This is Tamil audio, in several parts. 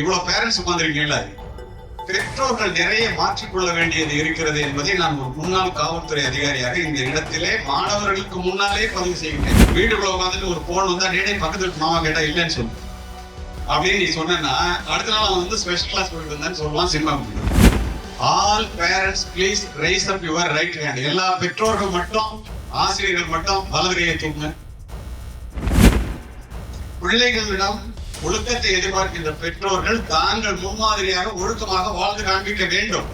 இவ்வளவு பேரண்ட்ஸ் உட்கார்ந்துருக்கீங்களா பெற்றோர்கள் நிறைய மாற்றிக்கொள்ள வேண்டியது இருக்கிறது என்பதை நான் ஒரு முன்னாள் காவல்துறை அதிகாரியாக இந்த இடத்திலே மாணவர்களுக்கு முன்னாலே பதிவு செய்கிறேன். வீட்டுக்குள்ள உட்காந்துட்டு ஒரு போன் வந்தா டேடே பக்கத்து மாமா கேட்டா இல்லைன்னு சொல்லு. அப்படின்னு நீ சொன்னா அடுத்த நாள் அவன் வந்து ஸ்பெஷல் கிளாஸ் போயிட்டு வந்தான்னு சொல்லலாம் cinema all parents please rise up your right hand எல்லா பெற்றோர்கள் மட்டும் ஆசிரியர்கள் மட்டும் வலது கையை பிள்ளைகளிடம் ஒழுக்கத்தை எதிர்பார்க்கின்ற பெற்றோர்கள் தாங்கள் முன்மாதிரியாக ஒழுக்கமாக வாழ்ந்து காண்பிக்க வேண்டும்.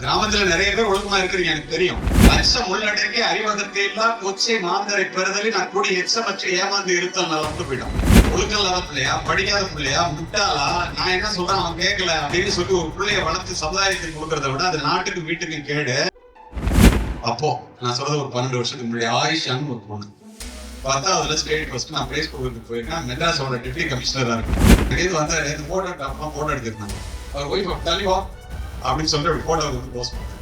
கிராமத்துல நிறைய பேர் ஒழுக்கமா இருக்கிறீங்க எனக்கு தெரியும். லட்சம் உள்ளடக்கி அறிவதற்கு எல்லாம் கொச்சை மாந்தரை பெறுதலில் நான் கூடி எச்சமற்ற ஏமாந்து இருத்தல் நடந்து போயிடும். ஒழுக்கம் இல்லாத பிள்ளையா படிக்காத பிள்ளையா முட்டாளா? நான் என்ன சொல்றேன் அவன் கேட்கல அப்படின்னு சொல்லி ஒரு பிள்ளைய வளர்த்து சமுதாயத்துக்கு கொடுக்கறத விட அது நாட்டுக்கு வீட்டுக்கு கேடு. அப்போ நான் சொல்றது ஒரு பன்னெண்டு வருஷத்துக்கு முன்னாடி ஆயிஷான்னு ஒரு பொண்ணு பத்தாவதுல ஸ்டேட் ஃபர்ஸ்ட் நான் பிரைஸ் கொடுக்கறதுக்கு போயிருக்கேன். மெட்ராஸோட டெப்டி கமிஷனரா இருக்கும் இது வந்து இது போட்டோ அப்பா போட்டோ எடுத்திருந்தாங்க. அவர் ஒய்ஃப் தள்ளிவா அப்படின்னு சொல்லிட்டு அப்படி போட்டோ வந்து போஸ்ட் பண்ணாங்க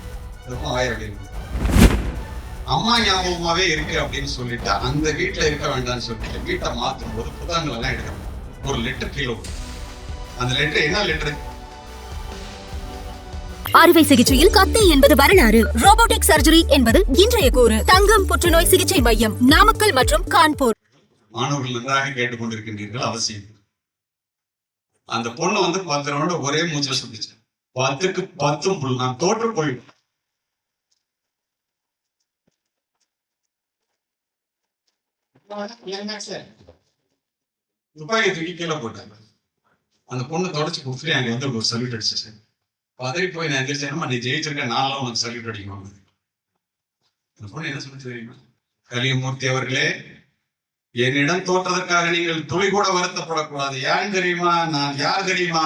ரொம்ப ஆயிரம் அப்படின்னு அம்மா ஞாபகமாவே இருக்கு அப்படின்னு சொல்லிட்டு அந்த வீட்டுல இருக்க வேண்டாம்னு சொல்லிட்டு வீட்டை மாத்தும் போது புத்தகங்கள் எல்லாம் எடுக்கணும் ஒரு லெட்டர் கீழே அந்த லெட்டர் என்ன லெட்டர் அறுவை சிகிச்சையில் கத்தை என்பது வரலாறு. ரோபோட்டிக் சர்ஜரி என்பது இன்றைய கூறு. தங்கம் புற்றுநோய் சிகிச்சை மையம் நாமக்கல் மற்றும் கான்பூர். மாணவர்கள் நன்றாக கேட்டுக்கொண்டிருக்கின்றீர்கள் அவசியம். அந்த பொண்ணு வந்து பத்து ஒரே மூச்சு சொல்லிச்சு பத்துக்கு பத்தும் புல் நான் தோற்று போயிடும் துப்பாக்கி தூக்கி கீழே போட்டாங்க. அந்த பொண்ணு தொடச்சு கொடுத்துட்டு அங்க வந்து ஒரு சல்யூட் அடிச்சு சார் பதவி போய் நான் எந்திரிச்சேன். நீ ஜெயிச்சிருக்க நானும் உனக்கு சல்யூட் அடிக்கணும் அந்த பொண்ணு என்ன சொல்லி தெரியுமா? கலியமூர்த்தி அவர்களே என்னிடம் தோற்றதற்காக நீங்கள் துளி கூட வருத்தப்படக்கூடாது. ஏன் தெரியுமா? நான் யார் தெரியுமா?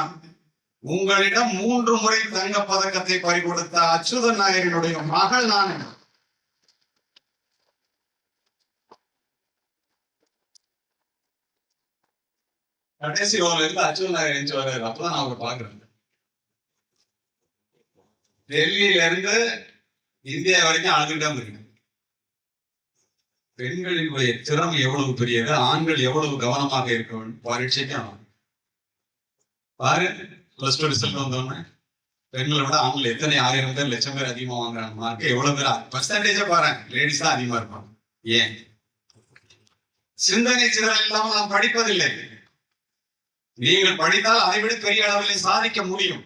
உங்களிடம் மூன்று முறை தங்க பதக்கத்தை பறிகொடுத்த அச்சுதன் நாயகனுடைய மகள் நான் கடைசி ஓவர்ல அச்சுதன் நாயகன் வர்றாரு. அப்பதான் நான் அவரை பாக்குறேன் டெல்லியில இருந்து இந்தியா வரைக்கும் அழுதுகிட்டே இருக்கு பெண்களினுடைய திறமை எவ்வளவு பெரியது ஆண்கள் எவ்வளவு கவனமாக இருக்க வேண்டும் பரீட்சைக்கும் பாரு பிளஸ் டூ ரிசல்ட் வந்தோடனே பெண்களை விட ஆண்கள் எத்தனை ஆயிரம் பேர் லட்சம் பேர் அதிகமா வாங்குறாங்க மார்க் எவ்வளவு பேர் பர்சன்டேஜா பாருங்க லேடிஸ் தான் அதிகமா இருப்பாங்க. ஏன்? சிந்தனை சிதறல் இல்லாமல் நாம் படிப்பதில்லை. நீங்கள் படித்தால் அதை விட பெரிய அளவில் சாதிக்க முடியும்.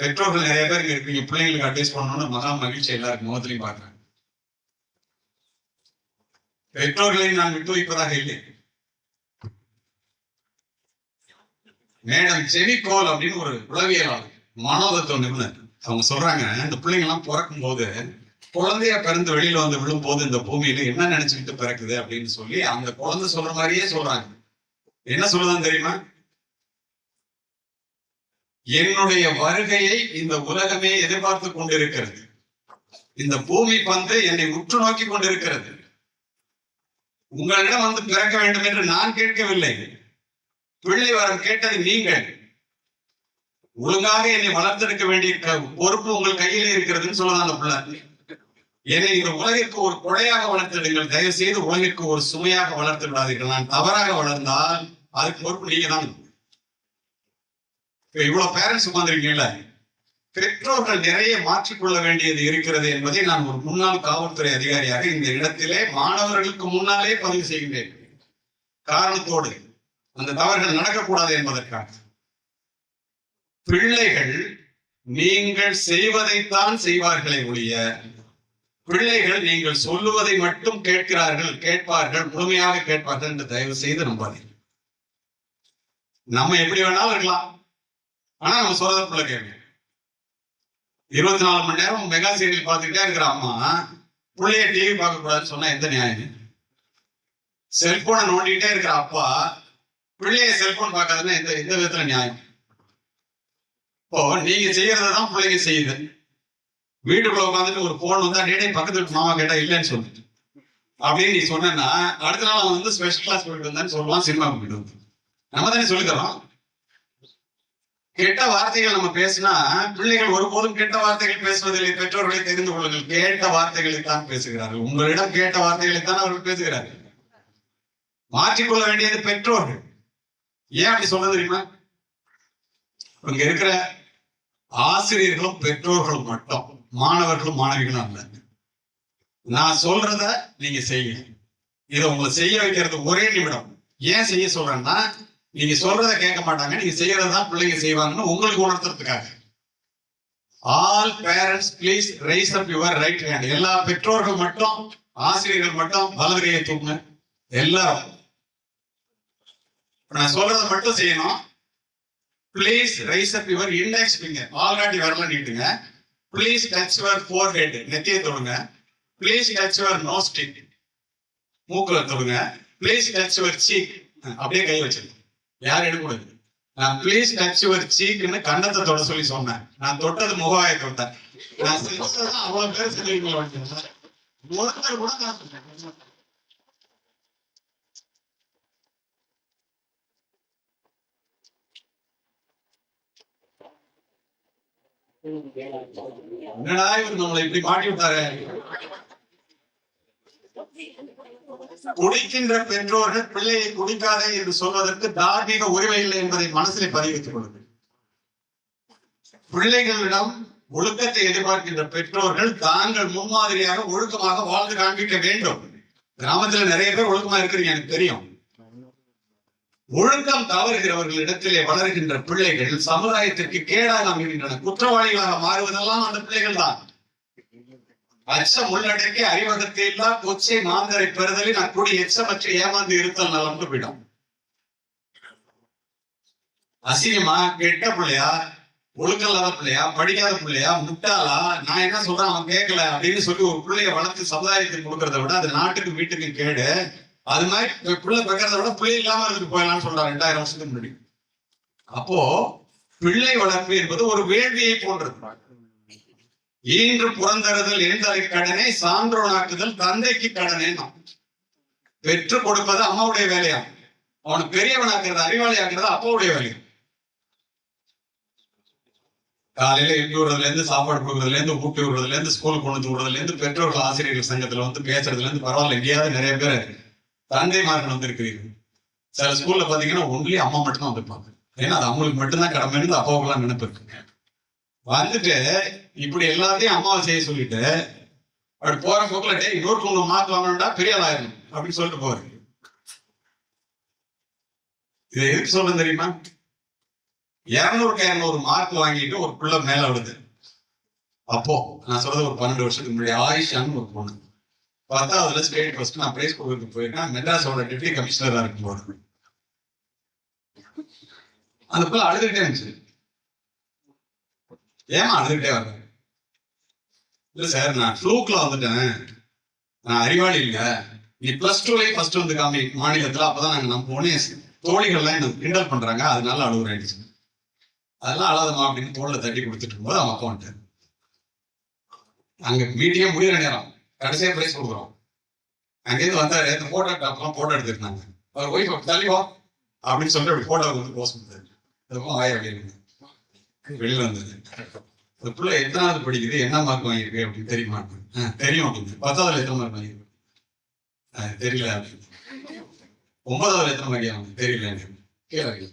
பெற்றோர்கள் நிறைய பேருக்கு இருக்கீங்க பிள்ளைங்களுக்கு அட்வைஸ் பண்ணணும்னு மகா மகிழ்ச்சி எல்லாருக்கும் முகத்திலையும் பாக்குறாங்க பெற்றோர்களை நான் விட்டு வைப்பதாக இல்லை. மேடம் செவிக்கோல் அப்படின்னு ஒரு உளவியலாளர் மனோதத்துவ நிபுணர். அவங்க சொல்றாங்க இந்த பிள்ளைங்க எல்லாம் பிறக்கும் போது குழந்தையா பிறந்து வெளியில வந்து விழும் போது இந்த பூமியில என்ன நினைச்சுக்கிட்டு பிறக்குது அப்படின்னு சொல்லி அந்த குழந்தை சொல்ற மாதிரியே சொல்றாங்க. என்ன சொல்லுதான் தெரியுமா? என்னுடைய வருகையை இந்த உலகமே எதிர்பார்த்து கொண்டிருக்கிறது. இந்த பூமி பந்து என்னை உற்று நோக்கி கொண்டிருக்கிறது. உங்களிடம் வந்து பிறக்க வேண்டும் என்று நான் கேட்கவில்லை. பிள்ளை வரம் கேட்டது நீங்கள். ஒழுங்காக என்னை வளர்த்தெடுக்க வேண்டிய பொறுப்பு உங்கள் கையிலே இருக்கிறதுன்னு சொல்லலாம் அந்த பிள்ளை. என்னை இந்த உலகிற்கு ஒரு கொடையாக வளர்த்திடுங்கள். தயவு செய்து உலகிற்கு ஒரு சுமையாக வளர்த்து விடாதீர்கள் நான் தவறாக வளர்ந்தால் அதுக்கு பொறுப்பு நீங்க தான் இப்போ இவ்வளவு பேரண்ட்ஸ் உட்கார்ந்துருக்கீங்கல்ல? பெற்றோர்கள் நிறைய மாற்றிக்கொள்ள வேண்டியது இருக்கிறது என்பதை நான் ஒரு முன்னாள் காவல்துறை அதிகாரியாக இந்த இடத்திலே மாணவர்களுக்கு முன்னாலே பதிவு செய்கின்றேன். காரணத்தோடு அந்த தவறுகள் நடக்கக்கூடாது என்பதற்காக. பிள்ளைகள் நீங்கள் செய்வதைத்தான் செய்வார்களே ஒழிய பிள்ளைகள் நீங்கள் சொல்லுவதை மட்டும் கேட்கிறார்கள் கேட்பார்கள் முழுமையாக கேட்பார்கள் என்று தயவு செய்து நம்பாதீங்க நம்ம எப்படி வேணாலும் இருக்கலாம். ஆனா நம்ம சொல்றத பிள்ளை கேட்க இருபத்தி நாலு மணி நேரம் மெகா சீரியல் பார்த்துக்கிட்டே இருக்கிற அம்மா பிள்ளைய டிவி பார்க்க கூடாதுன்னு சொன்னா எந்த நியாயம்? செல்போனை நோண்டிக்கிட்டே இருக்கிற அப்பா பிள்ளைய செல்போன் பார்க்காதுன்னா எந்த எந்த விதத்துல நியாயம்? இப்போ நீங்க செய்யறதான் பிள்ளைங்க செய்யுது. வீட்டுக்குள்ள உட்காந்துட்டு ஒரு போன் வந்தா டேடே பக்கத்து வீட்டு மாமா கேட்டா இல்லைன்னு சொல்லிட்டு அப்படின்னு நீ சொன்னா அடுத்த நாள் அவன் வந்து ஸ்பெஷல் கிளாஸ் போயிட்டு வந்தான்னு சொல்லுவான் சினிமா போயிட்டு வந்து. நம்ம தானே சொல்லித்தரோம். கெட்ட வார்த்தைகள் நம்ம பேசினா பிள்ளைகள் ஒருபோதும் கெட்ட வார்த்தைகள் பேசுவதில்லை. பெற்றோர்களை தெரிந்து கொள்ளுங்கள். கேட்ட வார்த்தைகளை தான் பேசுகிறார்கள். உங்களிடம் கேட்ட வார்த்தைகளை தான் அவர்கள் பேசுகிறார்கள். மாற்றிக்கொள்ள வேண்டியது பெற்றோர்கள். ஏன் அப்படி சொல்ல தெரியுமா? இங்க இருக்கிற ஆசிரியர்களும் பெற்றோர்களும் மட்டும் மாணவர்களும் மாணவிகளும் அல்ல. நான் சொல்றத நீங்க செய்யுங்க. இதை உங்களை செய்ய வைக்கிறது ஒரே நிமிடம். ஏன் செய்ய சொல்றேன்னா நீங்க சொல்றத கேட்க மாட்டாங்க. நீங்க செய்யறதுதான் பிள்ளைங்க செய்வாங்கன்னு உங்களுக்கு உணர்த்துறதுக்காக. All parents please rise up your right hand எல்லா பெற்றோர்கள் மட்டும் ஆசிரியர்கள் மட்டும் வலது கையை தூக்குங்க. எல்லாரும். நான் சொல்றதை மட்டும் செய்யணும். Please rise up your index finger already வரல நீட்டுங்க. Please touch your forehead நெத்தியை தொடுங்க. ப்ளீஸ் டச் யுவர் நோஸ் மூக்கில் தொடுங்க. ப்ளீஸ் டச் யுவர் சீக் அப்படியே கை வச்சிருங்க. யாரும் எடுக்கக்கூடாது? நான் ப்ளீஸ் டச் யுவர் சீக்குன்னு கண்ணத்தை தொட சொல்லி சொன்னேன். நான் தொட்டது முகவாயை தொட்டேன். நான் செஞ்சதான் அவ்வளவு பேர் சொல்லிருக்கீங்க ஒருத்தர் கூட நான் என்னடா இவர் நம்மளை இப்படி மாட்டி விட்டாரு? குடிக்கின்ற பெற்றோர்கள் பிள்ளையை குடிக்காதே என்று சொல்வதற்கு தார்மீக உரிமை இல்லை என்பதை மனசில் பதிவித்துக் கொள்ளுங்கள். பிள்ளைகளிடம் ஒழுக்கத்தை எதிர்பார்க்கின்ற பெற்றோர்கள் தாங்கள் முன்மாதிரியாக ஒழுக்கமாக வாழ்ந்து காண்பிக்க வேண்டும். கிராமத்துல நிறைய பேர் ஒழுக்கமா இருக்கிறீங்க எனக்கு தெரியும். ஒழுக்கம் தவறுகிறவர்களிடத்திலே வளர்கின்ற பிள்ளைகள் சமுதாயத்திற்கு கேடாக அமைகின்றன. குற்றவாளிகளாக மாறுவதெல்லாம் அந்த பிள்ளைகள் தான். அச்சம் உள்ளடக்கி அறிவகத்தை இல்லா கொச்சை மாந்தரை பெறுதலில் நான் கூடி எச்சமற்று ஏமாந்து இருத்தல் நலம்னு போயிடும். அசிங்கமா கெட்ட பிள்ளையா ஒழுக்கல்லாத பிள்ளையா படிக்காத பிள்ளையா முட்டாளா? நான் என்ன சொல்றேன் அவன் கேட்கல அப்படின்னு சொல்லி ஒரு பிள்ளைய வளர்த்து சமுதாயத்துக்கு கொடுக்கறத விட அது நாட்டுக்கு வீட்டுக்கு கேடு. அது மாதிரி பிள்ளை பெக்கிறத விட பிள்ளை இல்லாம இருந்து போயலாம்னு சொல்றான் ரெண்டாயிரம் வருஷத்துக்கு முன்னாடி. அப்போ பிள்ளை வளர்ப்பு என்பது ஒரு வேள்வியை போன்றது. ஈன்று புறந்தறுதல் எழுந்தலை கடனை சான்றோனாக்குதல் தந்தைக்கு கடனே பெற்று கொடுப்பது அம்மாவுடைய வேலையா? அவனை பெரியவனாக்குறது அறிவாளியாக்குறது அப்பாவுடைய வேலையா? காலையில எழுப்பி விடுறதுல இருந்து சாப்பாடு கொடுக்கறதுல இருந்து ஊட்டி விடுறதுல இருந்து ஸ்கூலுக்கு கொண்டு வந்து விடுறதுல இருந்து பெற்றோர்கள் ஆசிரியர்கள் சங்கத்துல வந்து பேசுறதுல இருந்து பரவாயில்ல எங்கேயாவது நிறைய பேர் தந்தைமார்கள் மார்கள் இருக்கிறீர்கள் சில ஸ்கூல்ல பாத்தீங்கன்னா ஒன்லி அம்மா மட்டும்தான் வந்திருப்பாங்க. ஏன்னா அது அவங்களுக்கு மட்டும்தான் கடமைன்னு அப்பாவுக்குலாம் நினைப்பு இருக்குங்க வந்துட்டு இப்படி எல்லாத்தையும் அம்மாவை செய்ய சொல்லிட்டு அப்படி போற போக்குல டே இன்னொருக்கு உங்க மார்க் வாங்கணும்டா பெரிய அப்படின்னு சொல்லிட்டு போறேன் இதை எதுக்கு சொல்ல தெரியுமா? இரநூறுக்கு இரநூறு மார்க் வாங்கிட்டு ஒரு பிள்ளை மேல விடுது அப்போ நான் சொல்றது ஒரு பன்னெண்டு வருஷத்துக்கு முன்னாடி ஆயிஷான்னு ஒரு பொண்ணு. பத்தாவதுல ஸ்டேட் ஃபர்ஸ்ட் நான் பிரைஸ் கொடுக்க போயிருக்கேன். மெட்ராஸோட டெப்டி கமிஷனரா இருக்கும் போது அந்த பிள்ளை அழுதுகிட்டே இருந்துச்சு. ஏமா அழுதுகிட்டே வர்றேன் இல்ல சார் நான் ஃப்ளூக்ல வந்துட்டேன். நான் அறிவாளி இல்ல. நீ பிளஸ் டூலயே ஃபர்ஸ்ட் வந்து காமி மாநிலத்துல அப்பதான் நாங்க நம்ம உடனே தோழிகள்லாம் எனக்கு கிண்டல் பண்றாங்க. அதனால அழுகுறேன் அதெல்லாம் அழாதம்மா அப்படின்னு தோல்ல தட்டி கொடுத்துட்டு இருக்கும்போது அவன் அப்பா வந்துட்டாரு. அங்க மீட்டிங்கே முடிகிற நேரம். கடைசியா பிரைஸ் கொடுக்குறோம். அங்கேருந்து வந்தாரு. இந்த போட்டோ டாப்லாம் போட்டோ எடுத்துருந்தாங்க. அவர் ஒய்ஃப் தள்ளிவா அப்படின்னு சொல்லிட்டு அப்படி போட்டோ வந்து போஸ்ட் கொடுத்தாரு அதுக்கும் ஆயிரம் அப்படின்னு வெளியில வந்தது இந்த பிள்ளை எத்தனாவது படிக்குது? என்ன மார்க் வாங்கியிருக்கு அப்படின்னு தெரியுமா? ஆ, தெரியும் அப்படின்னு. பத்தாவதுல எத்தனை மார்க் வாங்கியிருக்கு? தெரியல அப்படின்னு. ஒன்பதாவதுல எத்தனை மார்க் வாங்க தெரியல எனக்கு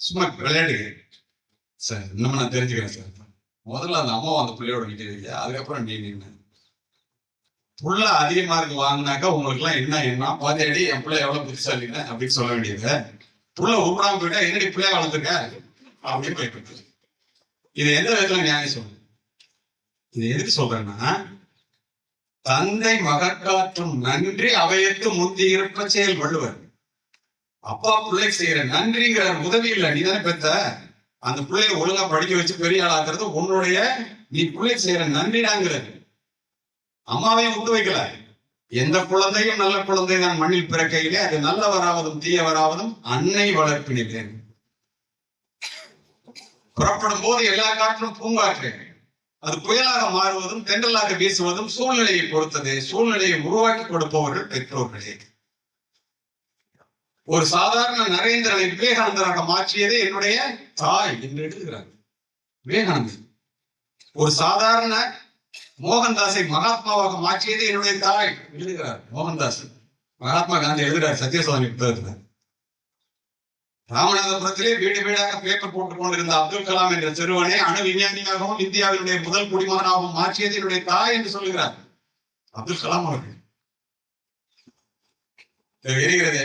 சும்மா விளையாடு சார் இன்னும் நான் தெரிஞ்சுக்கிறேன் சார். முதல்ல அந்த அம்மாவை அந்த பிள்ளையோட நிற்கிறீங்க அதுக்கப்புறம் நீ நின்று புள்ள அதிக மார்க் வாங்கினாக்கா உங்களுக்கு எல்லாம் என்ன என்ன அடி என் பிள்ளை எவ்வளவு புத்திசாலிங்க அப்படின்னு சொல்ல வேண்டியது. புள்ள உருப்படாம போயிட்டா என்னடி பிள்ளைய வளர்த்துருக்க அப்படின்னு போயிட்டு இது எந்த விதத்துல நியாயம் சொல்லு இது எதுக்கு சொல்றேன்னா தந்தை மகற்காற்றும் நன்றி அவையத்து முந்தி இருப்ப செயல் வள்ளுவர். அப்பா பிள்ளை செய்யற நன்றிங்கிற உதவி இல்ல நீ தானே பெத்த. அந்த பிள்ளைய ஒழுங்கா படிக்க வச்சு பெரிய ஆளாக்குறது உன்னுடைய நீ பிள்ளை செய்யற நன்றிடாங்கிறது. அம்மாவையும் விட்டு வைக்கல. எந்த குழந்தையும் நல்ல குழந்தை தான் மண்ணில் பிறக்கையிலே அது நல்லவராவதும் தீயவராவதும் அன்னை வளர்ப்பினிலே. புறப்படும் போது எல்லா காற்றிலும் பூங்காற்று. அது புயலாக மாறுவதும் தென்றலாக வீசுவதும் சூழ்நிலையை பொறுத்தது. சூழ்நிலையை உருவாக்கி கொடுப்பவர்கள் பெற்றோர்களே. ஒரு சாதாரண நரேந்திரனை விவேகானந்தராக மாற்றியதே என்னுடைய தாய் என்று எழுதுகிறார் விவேகானந்தர். ஒரு சாதாரண மோகன்தாஸை மகாத்மாவாக மாற்றியதே என்னுடைய தாய் எழுதுகிறார். மோகன்தாஸ். மகாத்மா காந்தி எழுதுகிறார் சத்யசுவாமி புத்தகத்துல. ராமநாதபுரத்திலே வீடு வீடாக பேப்பர் போட்டுக் கொண்டிருந்த அப்துல் கலாம் என்ற சிறுவனை அணு விஞ்ஞானியாகவும் இந்தியாவினுடைய முதல் குடிமகனாகவும் மாற்றியது என்னுடைய தாய் என்று சொல்கிறார் அப்துல் கலாம் அவர்கள். எரிகிறதே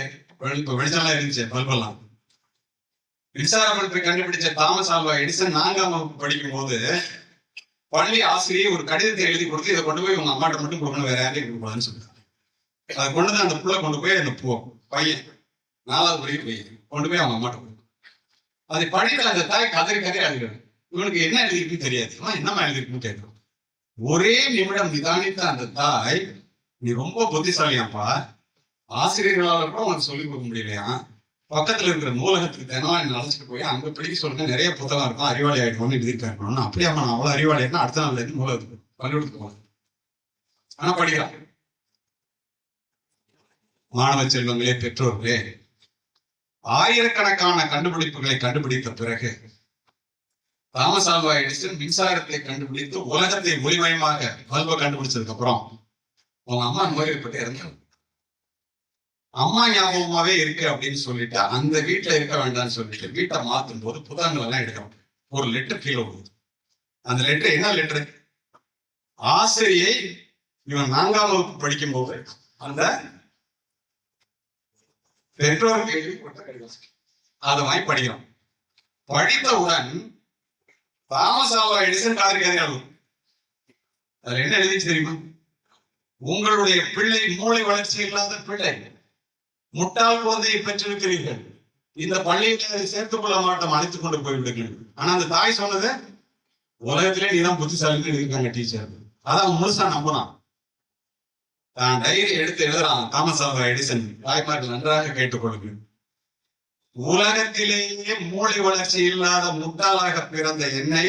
இப்ப வெளிச்சம்லாம் இருந்துச்சு பல்பெல்லாம். மின்சார பல்பை கண்டுபிடிச்ச தாமஸ் ஆல்வா எடிசன் நான்காம் வகுப்பு படிக்கும் போது பள்ளி ஆசிரியை ஒரு கடிதத்தை எழுதி கொடுத்து இதை கொண்டு போய் உங்க அம்மாட்ட மட்டும் கொடுக்கணும் வேற யாரையும் கொடுக்கூடாதுன்னு சொல்லிட்டாங்க. அதை கொண்டு தான் அந்த புள்ள கொண்டு போய் அந்த போ பையன் நாலாவது படிக்க பையன் கொண்டு போய் அவங்க அம்மாட்ட கொடுக்கும் அதை படித்த அந்த தாய் கதறி கதறி அழுகிறாங்க இவனுக்கு என்ன எழுதிருக்குன்னு தெரியாது. என்னம்மா எழுதிருக்குன்னு கேட்கும் ஒரே நிமிடம் நிதானித்த அந்த தாய் நீ ரொம்ப புத்திசாலியாப்பா. ஆசிரியர்களால் கூட உனக்கு சொல்லிக் கொடுக்க முடியலையா? பக்கத்துல இருக்கிற நூலகத்துக்கு தினம் என்ன அழைச்சிட்டு போய் அங்க படிக்க சொல்லுங்க. நிறைய புத்தகம் இருக்கும். அறிவாளி ஆயிடுவோம்னு அப்படி அப்படியாம்மா நான் அவ்வளவு அறிவாளி அடுத்த நாள்ல இருந்து நூலகத்துக்கு பள்ளிக்கூடத்துக்கு போவேன். ஆனா படிக்கிறான். மாணவ செல்வங்களே பெற்றோர்களே ஆயிரக்கணக்கான கண்டுபிடிப்புகளை கண்டுபிடித்த பிறகு தாமஸ் ஆல்வா எடிசன் மின்சாரத்தை கண்டுபிடித்து உலகத்தை ஒளிமயமாக பல்பை கண்டுபிடிச்சதுக்கு அப்புறம் உங்க அம்மா நோய்பட்டு இறந்தாங்க அம்மா ஞாபகமாவே இருக்கு அப்படின்னு சொல்லிட்டு அந்த வீட்டுல இருக்க வேண்டாம்னு சொல்லிட்டு வீட்டை மாத்தும் போது புத்தகங்கள் எல்லாம் எடுக்கிறோம். ஒரு லெட்டர் கீழே விழுது. அந்த லெட்டர் என்ன லெட்டர்? ஆசிரியை இவன் நான்காம் வகுப்பு படிக்கும் போது அந்த பெற்றோருக்கு எழுதி கொடுத்த கடிதம். அதை வாங்கி படிக்கிறோம் படித்தவுடன் தாமஸ் ஆல்வா எடிசன் காதல் கதை எழுதும் அதுல என்ன எழுதிச்சு தெரியுமா? உங்களுடைய பிள்ளை மூளை வளர்ச்சி இல்லாத பிள்ளை. முட்டாள் குழந்தையை பெற்றிருக்கிறீர்கள். இந்த பள்ளியில சேர்த்துக் கொள்ள மாட்டோம் அழைத்துக் கொண்டு போய்விடுங்கள் ஆனா அந்த தாய் சொன்னது உலகத்திலே நீதான் புத்திசாலின்னு இருக்காங்க டீச்சர். அதான் முழுசா நம்பலாம் தான் டைரி எடுத்து எழுதுறான் தாமஸ் ஆல்வா எடிசன். தாய்மார்கள் நன்றாக கேட்டுக்கொள்ளுங்கள் உலகத்திலேயே மூளை வளர்ச்சி இல்லாத முட்டாளாக பிறந்த என்னை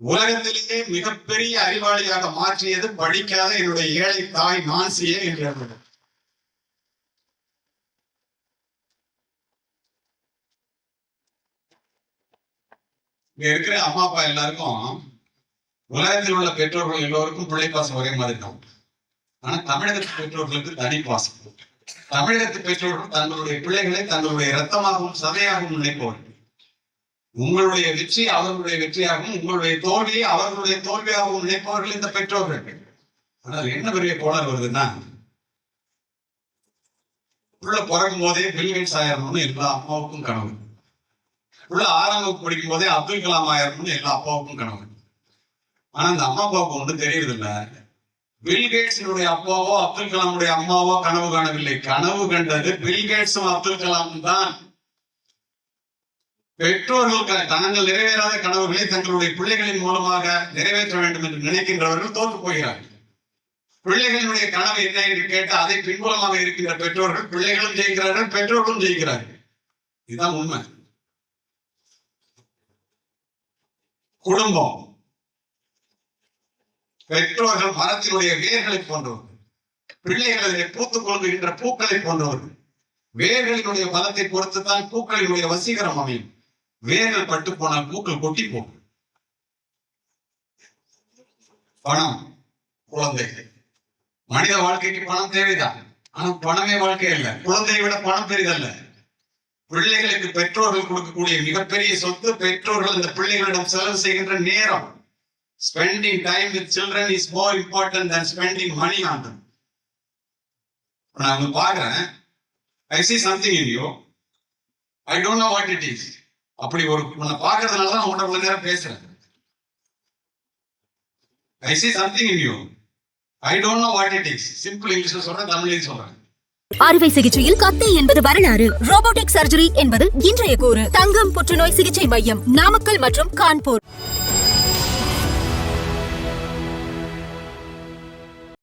உலகத்திலேயே மிகப்பெரிய அறிவாளியாக மாற்றியது படிக்காத என்னுடைய ஏழை தாய் மான்சியே என்று இங்க இருக்கிற அம்மா அப்பா எல்லாருக்கும் உலகத்தில் உள்ள பெற்றோர்கள் எல்லோருக்கும் பிள்ளைப்பாசம் ஒரே மாதிரி தான் ஆனா தமிழகத்து பெற்றோர்களுக்கு தனி பாசம். தமிழகத்து பெற்றோர்கள் தங்களுடைய பிள்ளைகளை தங்களுடைய ரத்தமாகவும் சதையாகவும் நினைப்பவர்கள் உங்களுடைய வெற்றி அவர்களுடைய வெற்றியாகவும் உங்களுடைய தோல்வியை அவர்களுடைய தோல்வியாகவும் நினைப்பவர்கள் இந்த பெற்றோர்கள். ஆனால் என்ன பெரிய கோளாறு வருதுன்னா உள்ள பிறக்கும் போதே பில்கேட்ஸ் ஆயிரணும்னு எல்லா அப்பாவுக்கும் கனவு. உள்ள ஆறாம் வகுப்பு படிக்கும் போதே அப்துல் கலாம் ஆயிரணும்னு எல்லா அப்பாவுக்கும் கனவு. ஆனா அந்த அம்மா அப்பாவுக்கு ஒன்றும் தெரியறது இல்லை பில்கேட்ஸினுடைய அப்பாவோ அப்துல் கலாமுடைய அம்மாவோ கனவு காணவில்லை. கனவு கண்டது பில்கேட்ஸும் அப்துல் கலாமும் தான். பெற்றோர்கள் க- தாங்கள் நிறைவேறாத கனவுகளை தங்களுடைய பிள்ளைகளின் மூலமாக நிறைவேற்ற வேண்டும் என்று நினைக்கின்றவர்கள் தோற்று போகிறார்கள். பிள்ளைகளினுடைய கனவு என்ன என்று கேட்டு அதை பின்புலமாக இருக்கின்ற பெற்றோர்கள் பிள்ளைகளும் ஜெயிக்கிறார்கள் பெற்றோர்களும் ஜெயிக்கிறார்கள். இதுதான் உண்மை. குடும்பம். பெற்றோர்கள் மரத்தினுடைய வேர்களை போன்றவர்கள் பிள்ளைகள் அதிலே பூத்துக் கொள்கின்ற பூக்களை போன்றவர்கள் வேர்களினுடைய பலத்தை பொறுத்துத்தான் பூக்களினுடைய வசீகரம் அமையும். வேர்கள் பட்டு போனால் பூக்கள் கொட்டி போகும். பணம் குழந்தைகள். மனித வாழ்க்கைக்கு பணம் தேவைதான். ஆனா பணமே வாழ்க்கை அல்ல. குழந்தையை விட பணம் பெரிதல்ல. பிள்ளைகளுக்கு பெற்றோர்கள் கொடுக்கக்கூடிய மிகப்பெரிய சொத்து பெற்றோர்கள் இந்த பிள்ளைகளிடம் செலவு செய்கின்ற நேரம். Spending time with children is more important than spending money on them. நான் உங்க பாக்குறேன். I see something in you I don't know what it is அப்படி ஒரு உன்னை பார்க்கறதுனால தான் உன்கிட்ட இவ்வளவு நேரம் பேசுறேன். I see something in you I don't know what it is simple இங்கிலீஷ்ல சொல்றேன் தமிழ்லையும் சொல்றேன். அறுவை சிகிச்சையில் கத்தி என்பது வரலாறு. ரோபோட்டிக் சர்ஜரி என்பது இன்றைய கூறு. தங்கம் புற்றுநோய் சிகிச்சை மையம் நாமக்கல் மற்றும் கான்பூர்.